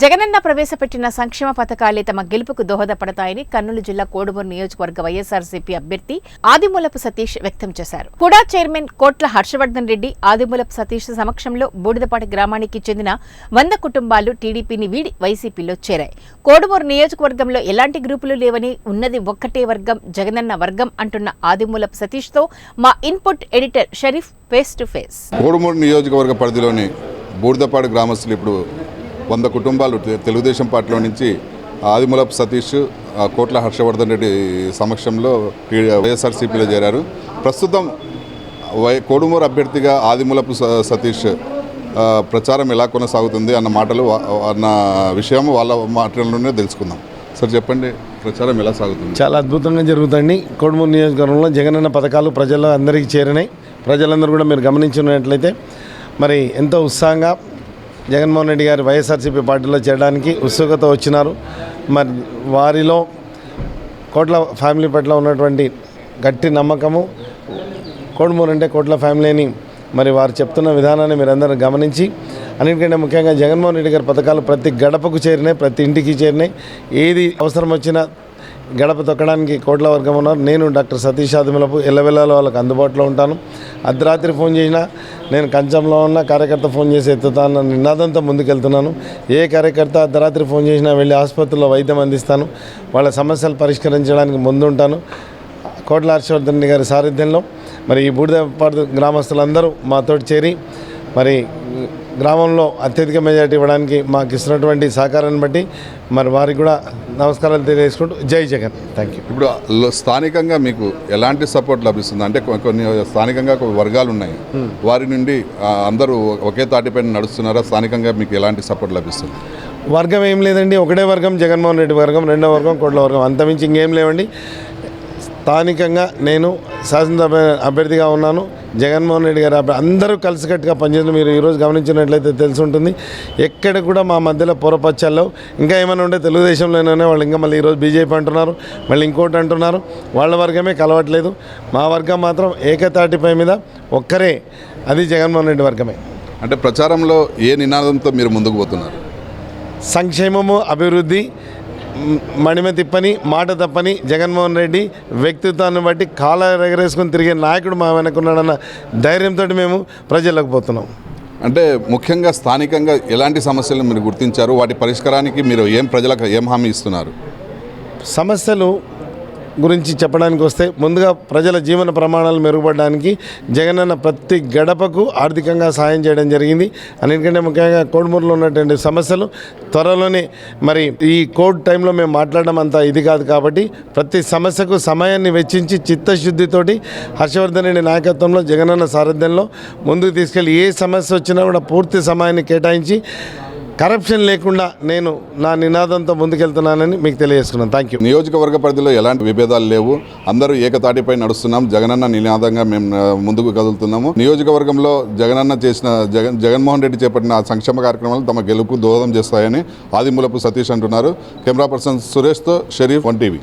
జగనన్న ప్రవేశపెట్టిన సంక్షేమ పథకాలే తమ గెలుపుకు దోహదపడతాయని కర్నూలు జిల్లా కోడుమూరు నియోజకవర్గ వైఎస్ఆర్సీపీ అభ్యర్థి ఆదిమూలపు సతీష్ వ్యక్తం చేశారు. కుడా చైర్మన్ కోట్ల హర్షవర్ధన్ రెడ్డి ఆదిమూలపు సతీష్ సమక్షంలో బూడిదపాటి గ్రామానికి చెందిన వంద కుటుంబాలు టీడీపీని వీడి వైసీపీలో చేరాయి. కోడుమూరు నియోజకవర్గంలో ఎలాంటి గ్రూపులు లేవని ఉన్నది ఒక్కటే వర్గం జగనన్న వర్గం అంటున్న ఆదిమూలపు సతీష్తో మా input editor Sharif face to face. Kodumuru నియోజకవర్గ పరిధిలోని బూడిదపాడు గ్రామస్తులు ఇప్పుడు వంద కుటుంబాలు తెలుగుదేశం పార్టీలో నుంచి ఆదిమూలపు సతీష్ కోట్ల హర్షవర్ధన్ రెడ్డి సమక్షంలో వైఎస్ఆర్సీపీలో చేరారు. ప్రస్తుతం వై కోడుమూరు అభ్యర్థిగా ఆదిమూలపు స- సతీష్ ప్రచారం ఎలా కొనసాగుతుంది అన్న మాటలు అన్న విషయం వాళ్ళ మాటల్లోనే తెలుసుకుందాం. సార్ చెప్పండి ప్రచారం ఎలా సాగుతుంది? చాలా అద్భుతంగా జరుగుతుంది కోడుమూరు నియోజకవర్గంలో జగనన్న పథకాలు ప్రజల అందరికీ చేరినాయి. ప్రజలందరూ కూడా మీరు గమనించినట్లయితే మరి ఎంతో ఉత్సాహంగా జగన్మోహన్ రెడ్డి గారు వైఎస్ఆర్సీపీ పార్టీలో చేరడానికి ఉత్సుకత వచ్చినారు. మరి వారిలో కోట్ల ఫ్యామిలీ పట్ల ఉన్నటువంటి గట్టి నమ్మకము కోడుమూరు అంటే కోట్ల ఫ్యామిలీ అని మరి వారు చెప్తున్న విధానాన్ని మీరందరూ గమనించి అన్నిటికంటే ముఖ్యంగా జగన్మోహన్ రెడ్డి గారి పథకాలు ప్రతి గడపకు చేరినాయి ప్రతి ఇంటికి చేరినాయి. ఏది అవసరం వచ్చినా గడప తొక్కడానికి కోట్ల వర్గం ఉన్నారు. నేను డాక్టర్ సతీష్ ఆదిమలపు ఎల్లవెల్లలో వాళ్ళకి అందుబాటులో ఉంటాను. అర్ధరాత్రి ఫోన్ చేసినా నేను కంచంలో ఉన్న కార్యకర్త ఫోన్ చేసి ఎత్తుతాను నినాదంతో ముందుకెళ్తున్నాను. ఏ కార్యకర్త అర్ధరాత్రి ఫోన్ చేసినా వెళ్ళి ఆసుపత్రిలో వైద్యం అందిస్తాను. వాళ్ళ సమస్యలు పరిష్కరించడానికి ముందుంటాను. కోట్ల హర్షవర్ధన్ రెడ్డి గారి సారథ్యంలో మరి ఈ బూడిదపాడు గ్రామస్తులందరూ మాతోటి చేరి మరి గ్రామంలో అత్యధిక మెజార్టీ ఇవ్వడానికి మాకు ఇస్తున్నటువంటి సహకారాన్ని బట్టి మరి వారికి కూడా నమస్కారాలు తెలియజేసుకుంటూ జై జగన్. థ్యాంక్ యూ ఇప్పుడు స్థానికంగా మీకు ఎలాంటి సపోర్ట్ లభిస్తుంది? అంటే కొన్ని స్థానికంగా కొన్ని వర్గాలు ఉన్నాయి వారి నుండి అందరూ ఒకే తాటిపైన నడుస్తున్నారా? స్థానికంగా మీకు ఎలాంటి సపోర్ట్ లభిస్తుంది? వర్గం ఏం లేదండి. ఒకటే వర్గం జగన్మోహన్ రెడ్డి వర్గం రెండో వర్గం కోట్ల వర్గం. అంతమించి ఇంకేం లేవండి. స్థానికంగా నేను శాసనసభ అభ్యర్థిగా ఉన్నాను. జగన్మోహన్ రెడ్డి గారు అందరూ కలిసికట్టుగా పనిచేసిన మీరు ఈరోజు గమనించినట్లయితే తెలిసి ఉంటుంది. ఎక్కడ కూడా మా మధ్యలో పొరపచ్చాల్లో ఇంకా ఏమైనా ఉంటే తెలుగుదేశంలోనే వాళ్ళు ఇంకా మళ్ళీ ఈరోజు బీజేపీ అంటున్నారు. మళ్ళీ ఇంకోటి అంటున్నారు. వాళ్ళ వర్గమే కలవట్లేదు. మా వర్గం మాత్రం ఏకతాటిపై మీద ఒక్కరే. అది జగన్మోహన్ రెడ్డి వర్గమే. అంటే ప్రచారంలో ఏ నినాదంతో మీరు ముందుకు పోతున్నారు? సంక్షేమము అభివృద్ధి మణిమ తిప్పని మాట తప్పని జగన్మోహన్ రెడ్డి వ్యక్తిత్వాన్ని బట్టి కాల ఎగరేసుకొని తిరిగే నాయకుడు మా వెనకున్నాడన్న ధైర్యంతో మేము ప్రజలకు పోతున్నాం. అంటే ముఖ్యంగా స్థానికంగా ఎలాంటి సమస్యలను మీరు గుర్తించారు? వాటి పరిష్కారానికి మీరు ఏం ప్రజలకు ఏం హామీ ఇస్తున్నారు? సమస్యలు గురించి చెప్పడానికి వస్తే ముందుగా ప్రజల జీవన ప్రమాణాలు మెరుగుపడడానికి జగనన్న ప్రతి గడపకు ఆర్థికంగా సాయం చేయడం జరిగింది. అన్నిటికంటే ముఖ్యంగా కోడుమూరులో ఉన్నటువంటి సమస్యలు త్వరలోనే మరి ఈ కోడ్ టైంలో మేము మాట్లాడడం అంత ఇది కాదు కాబట్టి ప్రతి సమస్యకు సమయాన్ని వెచ్చించి చిత్తశుద్ధితోటి హర్షవర్ధన్ రెడ్డి నాయకత్వంలో జగనన్న సారథ్యంలో ముందుకు తీసుకెళ్ళి ఏ సమస్య వచ్చినా కూడా పూర్తి సమయాన్ని కేటాయించి కరప్షన్ లేకుండా నేను నా నినాదంతో ముందుకెళ్తున్నానని మీకు తెలియజేస్తున్నాను థ్యాంక్ యూ నియోజకవర్గ పరిధిలో ఎలాంటి విభేదాలు లేవు. అందరూ ఏకతాటిపై నడుస్తున్నాం. జగనన్న నినాదంగా మేము ముందుకు కదులుతున్నాము. నియోజకవర్గంలో జగనన్న చేసిన జగన్ జగన్మోహన్ రెడ్డి చేపట్టిన సంక్షేమ కార్యక్రమాలు తమ గెలుపు దోహదం చేస్తాయని ఆదిమూలపు సతీష్ అంటున్నారు. కెమెరా పర్సన్ సురేష్తో షరీఫ్ వన్ టీవీ.